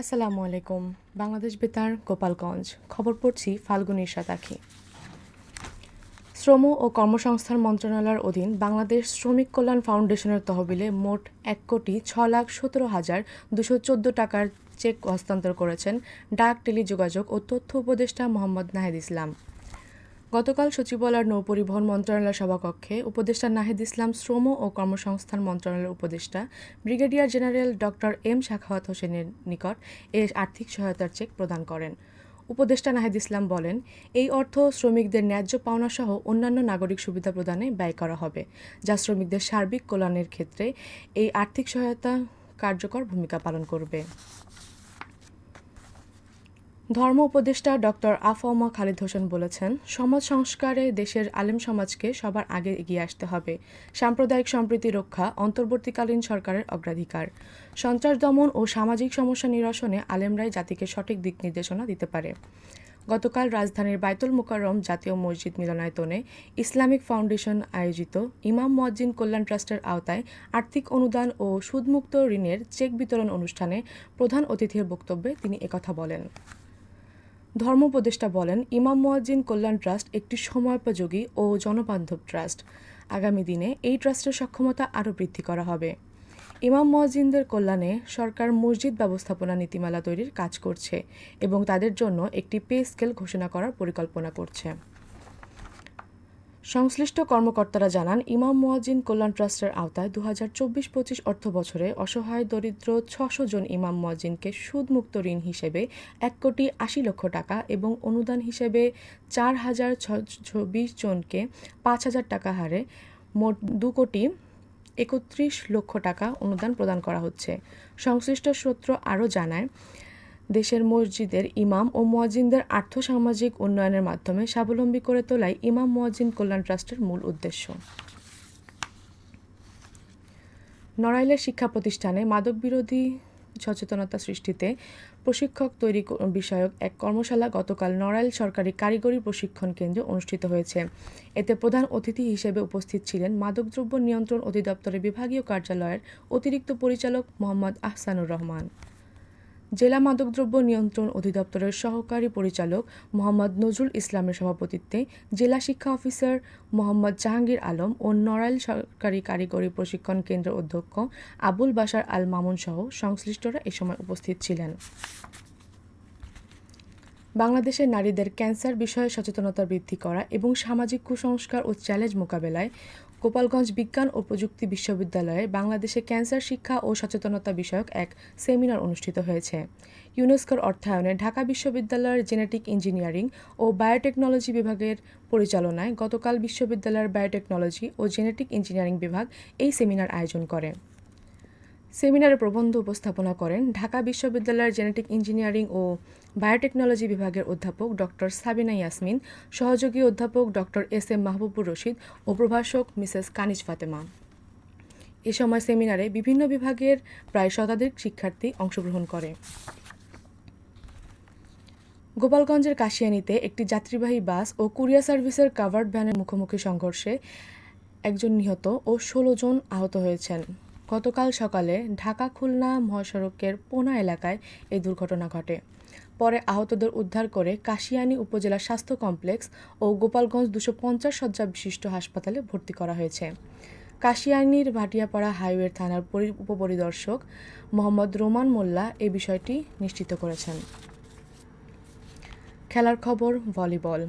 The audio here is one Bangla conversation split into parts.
আসসালামু আলাইকুম, বাংলাদেশ বেতার, গোপালগঞ্জ। খবর পড়ছি ফাল্গুনী সাতাখি। শ্রম ও কর্মসংস্থান মন্ত্রণালয়ের অধীন বাংলাদেশ শ্রমিক কল্যাণ ফাউন্ডেশনের তহবিলে মোট এক কোটি ছ লাখ সতেরো হাজার দুশো চোদ্দ টাকার চেক হস্তান্তর করেছেন ডাক টেলিযোগাযোগ ও তথ্য উপদেষ্টা মোহাম্মদ নাহিদ ইসলাম। গতকাল সচিবালয়ের নৌপরিবহন মন্ত্রণালয় সভাকক্ষে উপদেষ্টা নাহিদ ইসলাম শ্রম ও কর্মসংস্থান মন্ত্রণালয়ের উপদেষ্টা brigadier general doctor M Shakhawat হোসেনের নিকট এ আর্থিক সহায়তার চেক প্রদান করেন। উপদেষ্টা নাহিদ ইসলাম বলেন, এই অর্থ শ্রমিকদের ন্যায্য পাওনা সহ অন্যান্য নাগরিক সুবিধা প্রদানে ব্যয় করা হবে, যা শ্রমিকদের সার্বিক কল্যাণের ক্ষেত্রে এই আর্থিক সহায়তা কার্যকর ভূমিকা পালন করবে। ধর্ম উপদেষ্টা ডক্টর আফমা খালিদ হোসেন বলেছেন, সমাজ সংস্কারে দেশের আলেম সমাজকে সবার আগে এগিয়ে আসতে হবে। সাম্প্রদায়িক সম্প্রীতি রক্ষা অন্তর্বর্তীকালীন সরকারের অগ্রাধিকার। সন্ত্রাস দমন ও সামাজিক সমস্যা নিরসনে আলেমরাই জাতিকে সঠিক দিক নির্দেশনা দিতে পারে। গতকাল রাজধানীর বাইতুল মোকাররম জাতীয় মসজিদ মিলনায়তনে ইসলামিক ফাউন্ডেশন আয়োজিত ইমাম মুয়াজ্জিন কল্যাণ ট্রাস্টের আওতায় আর্থিক অনুদান ও সুদমুক্ত ঋণের চেক বিতরণ অনুষ্ঠানে প্রধান অতিথির বক্তব্যে তিনি একথা বলেন। ধর্ম উপদেষ্টা বলেন, ইমাম মোয়াজ্জিন কল্যাণ ট্রাস্ট একটি সময়োপযোগী ও জনবান্ধব ট্রাস্ট। আগামী দিনে এই ট্রাস্টের সক্ষমতা আরও বৃদ্ধি করা হবে। ইমাম মোয়াজ্জিনদের কল্যাণে সরকার মসজিদ ব্যবস্থাপনা নীতিমালা তৈরির কাজ করছে এবং তাদের জন্য একটি পে স্কেল ঘোষণা করার পরিকল্পনা করছে। সংশ্লিষ্ট কর্মকর্তারা জানান, ইমাম মুয়াজ্জিন কল্যাণ ট্রাস্টের আওতায় দু হাজার চব্বিশ পঁচিশ অর্থ বছরে অসহায় দরিদ্র ছশো জন ইমাম মুয়াজ্জিনকে সুদমুক্ত ঋণ হিসেবে এক কোটি আশি লক্ষ টাকা এবং অনুদান হিসেবে চার হাজার ছশো বিশ জনকে পাঁচ হাজার টাকা হারে মোট দু কোটি একত্রিশ লক্ষ টাকা অনুদান প্রদান করা হচ্ছে। সংশ্লিষ্ট সূত্র আরও জানায় দেশের মসজিদের ইমাম ও মুয়াজ্জিনদের আর্থসামাজিক উন্নয়নের মাধ্যমে স্বাবলম্বী করে তোলাই ইমাম মুয়াজ্জিন কল্যাণ ট্রাস্টের মূল উদ্দেশ্য। নড়াইলের শিক্ষা প্রতিষ্ঠানে মাদক বিরোধী সচেতনতা সৃষ্টিতে প্রশিক্ষক তৈরি বিষয়ক এক কর্মশালা গতকাল নড়াইল সরকারি কারিগরি প্রশিক্ষণ কেন্দ্রে অনুষ্ঠিত হয়েছে। এতে প্রধান অতিথি হিসেবে উপস্থিত ছিলেন মাদকদ্রব্য নিয়ন্ত্রণ অধিদপ্তরের বিভাগীয় কার্যালয়ের অতিরিক্ত পরিচালক মোহাম্মদ আহসানুর রহমান। জেলা মাদকদ্রব্য নিয়ন্ত্রণ অধিদপ্তরের সহকারী পরিচালক মোহাম্মদ নজরুল ইসলামের সভাপতিত্বে জেলা শিক্ষা অফিসার মোহাম্মদ জাহাঙ্গীর আলম ও নড়াইল সরকারি কারিগরি প্রশিক্ষণ কেন্দ্রের অধ্যক্ষ আবুল বাশার আল মামুন সহ সংশ্লিষ্টরা এ সময় উপস্থিত ছিলেন। বাংলাদেশের নারীদের ক্যান্সার বিষয়ে সচেতনতা বৃদ্ধি করা এবং সামাজিক কুসংস্কার ও চ্যালেঞ্জ মোকাবেলায় গোপালগঞ্জ বিজ্ঞান ও প্রযুক্তি বিশ্ববিদ্যালয়ে বাংলাদেশে ক্যান্সার শিক্ষা ও সচেতনতা বিষয়ক এক সেমিনার অনুষ্ঠিত হয়েছে। ইউনেস্কোর অর্থায়নে ঢাকা বিশ্ববিদ্যালয়ের জেনেটিক ইঞ্জিনিয়ারিং ও বায়োটেকনোলজি বিভাগের পরিচালনায় গতকাল বিশ্ববিদ্যালয়ের বায়োটেকনোলজি ও জেনেটিক ইঞ্জিনিয়ারিং বিভাগ এই সেমিনার আয়োজন করে। সেমিনারে প্রবন্ধ উপস্থাপনা করেন ঢাকা বিশ্ববিদ্যালয়ের জেনেটিক ইঞ্জিনিয়ারিং ও বায়োটেকনোলজি বিভাগের অধ্যাপক ডক্টর সাবিনা ইয়াসমিন, সহযোগী অধ্যাপক doctor S M Mahbubur Rashid ও প্রভাষক মিসেস কানিজ ফাতেমা। এ সময় সেমিনারে বিভিন্ন বিভাগের প্রায় শতাধিক শিক্ষার্থী অংশগ্রহণ করে। গোপালগঞ্জের কাশিয়ানিতে একটি যাত্রীবাহী বাস ও কুরিয়ার সার্ভিসের কাভার্ড ভ্যানের মুখোমুখি সংঘর্ষে একজন নিহত ও ষোলো জন আহত হয়েছেন। গতকাল সকালে ঢাকা খুলনা মহাসড়কের পোনা এলাকায় এই দুর্ঘটনা ঘটে। পরে আহতদের উদ্ধার করে কাশিয়ানী উপজেলা স্বাস্থ্য কমপ্লেক্স ও গোপালগঞ্জ দুশো পঞ্চাশ শয্যা বিশিষ্ট হাসপাতালে ভর্তি করা হয়েছে। কাশিয়ানীর ভাটিয়াপাড়া হাইওয়ে থানার উপপরিদর্শক মোহাম্মদ রোমান মোল্লা এই বিষয়টি নিশ্চিত করেছেন। খেলার খবর, ভলিবল।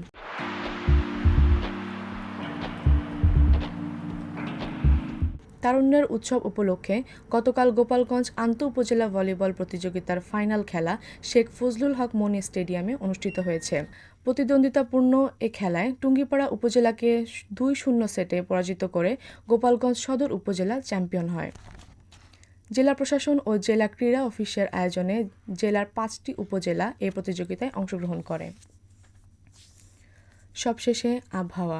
তারুণ্যের উৎসব উপলক্ষে গতকাল গোপালগঞ্জ আন্ত উপজেলা ভলিবল প্রতিযোগিতার ফাইনাল খেলা শেখ ফজলুল হক মনি স্টেডিয়ামে অনুষ্ঠিত হয়েছে। প্রতিদ্বন্দ্বিতাপূর্ণ এ খেলায় টুঙ্গিপাড়া উপজেলাকে দুই শূন্য সেটে পরাজিত করে গোপালগঞ্জ সদর উপজেলা চ্যাম্পিয়ন হয়। জেলা প্রশাসন ও জেলা ক্রীড়া অফিসের আয়োজনে জেলার পাঁচটি উপজেলা এই প্রতিযোগিতায় অংশগ্রহণ করে। সবশেষে আবহাওয়া।